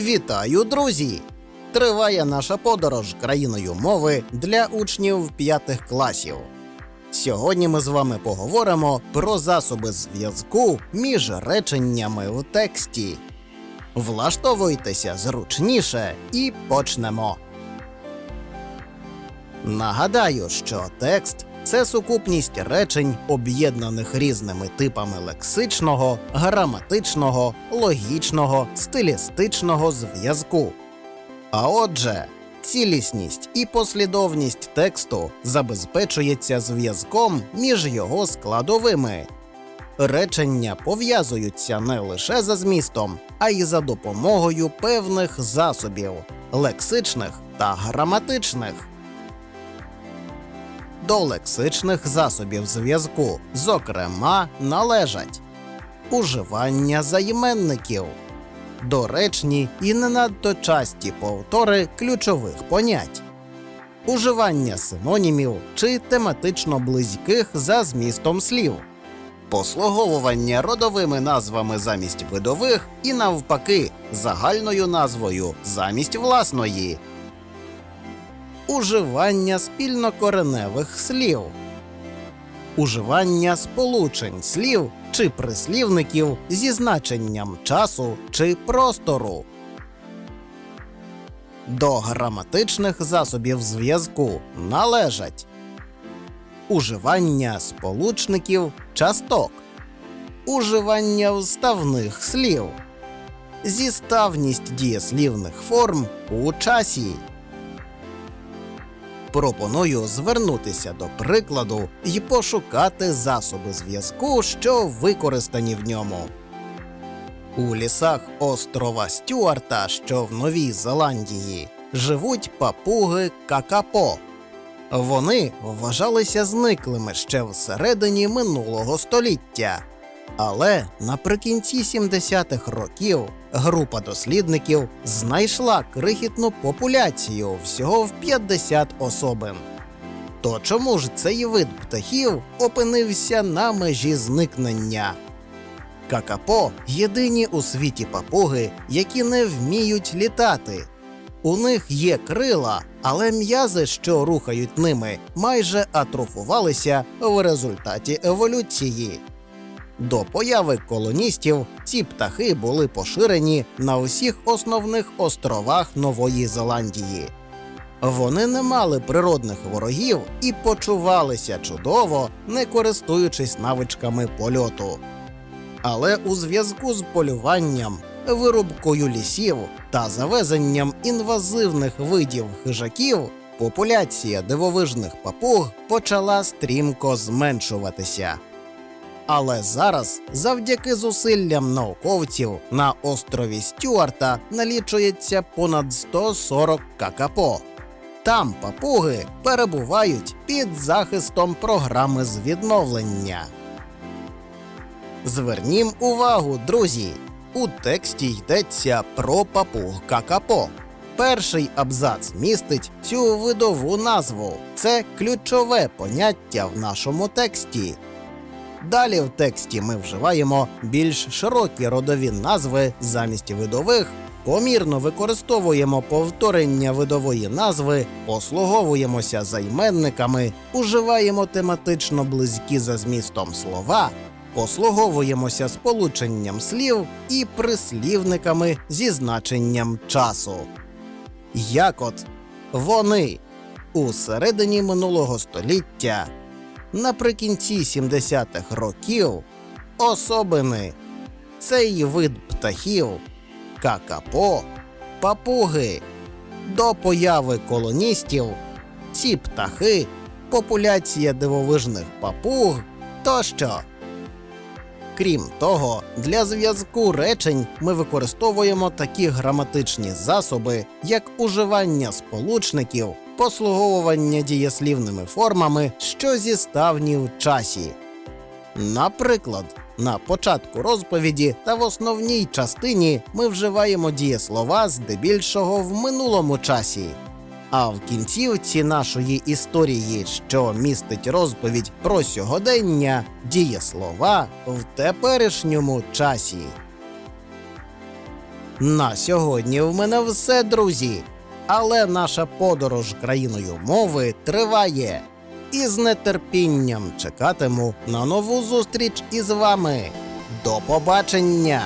Вітаю, друзі! Триває наша подорож країною мови для учнів п'ятих класів. Сьогодні ми з вами поговоримо про засоби зв'язку між реченнями в тексті. Влаштовуйтеся зручніше і почнемо. Нагадаю, що текст це сукупність речень, об'єднаних різними типами лексичного, граматичного, логічного, стилістичного зв'язку. А отже, цілісність і послідовність тексту забезпечується зв'язком між його складовими. Речення пов'язуються не лише за змістом, а й за допомогою певних засобів лексичних та граматичних. До лексичних засобів зв'язку, зокрема, належать уживання займенників, доречні і не надто часті повтори ключових понять, уживання синонімів чи тематично близьких за змістом слів, послуговування родовими назвами замість видових і навпаки загальною назвою замість власної уживання спільнокореневих слів, уживання сполучень слів чи прислівників зі значенням часу чи простору. До граматичних засобів зв'язку належать уживання сполучників часток, уживання вставних слів, зіставність дієслівних форм у часі. Пропоную звернутися до прикладу і пошукати засоби зв'язку, що використані в ньому. У лісах острова Стюарта, що в Новій Зеландії, живуть папуги какапо. Вони вважалися зниклими ще всередині минулого століття. Але наприкінці 70-х років група дослідників знайшла крихітну популяцію всього в 50 особин. То чому ж цей вид птахів опинився на межі зникнення? Какапо єдині у світі папуги, які не вміють літати. У них є крила, але м'язи, що рухають ними, майже атрофувалися в результаті еволюції. До появи колоністів ці птахи були поширені на усіх основних островах Нової Зеландії. Вони не мали природних ворогів і почувалися чудово, не користуючись навичками польоту. Але у зв'язку з полюванням, вирубкою лісів та завезенням інвазивних видів хижаків, популяція дивовижних папуг почала стрімко зменшуватися. Але зараз, завдяки зусиллям науковців, на острові Стюарта налічується понад 140 какапо. Там папуги перебувають під захистом програми з відновлення. Звернім увагу, друзі! У тексті йдеться про папуг какапо. Перший абзац містить цю видову назву. Це ключове поняття в нашому тексті. Далі в тексті ми вживаємо більш широкі родові назви замість видових, помірно використовуємо повторення видової назви, послуговуємося займенниками, уживаємо тематично близькі за змістом слова, послуговуємося сполученням слів і прислівниками зі значенням часу. Як от вони у середині минулого століття наприкінці 70-х років особини цей вид птахів, какапо, папуги. До появи колоністів ці птахи, популяція дивовижних папуг тощо. Крім того, для зв'язку речень ми використовуємо такі граматичні засоби, як уживання сполучників, послуговування дієслівними формами, що зіставні в часі. Наприклад, на початку розповіді та в основній частині ми вживаємо дієслова здебільшого в минулому часі. А в кінцівці нашої історії, що містить розповідь про сьогодення, дієслова в теперішньому часі. На сьогодні в мене все, друзі. Але наша подорож країною мови триває. І з нетерпінням чекатиму на нову зустріч із вами. До побачення!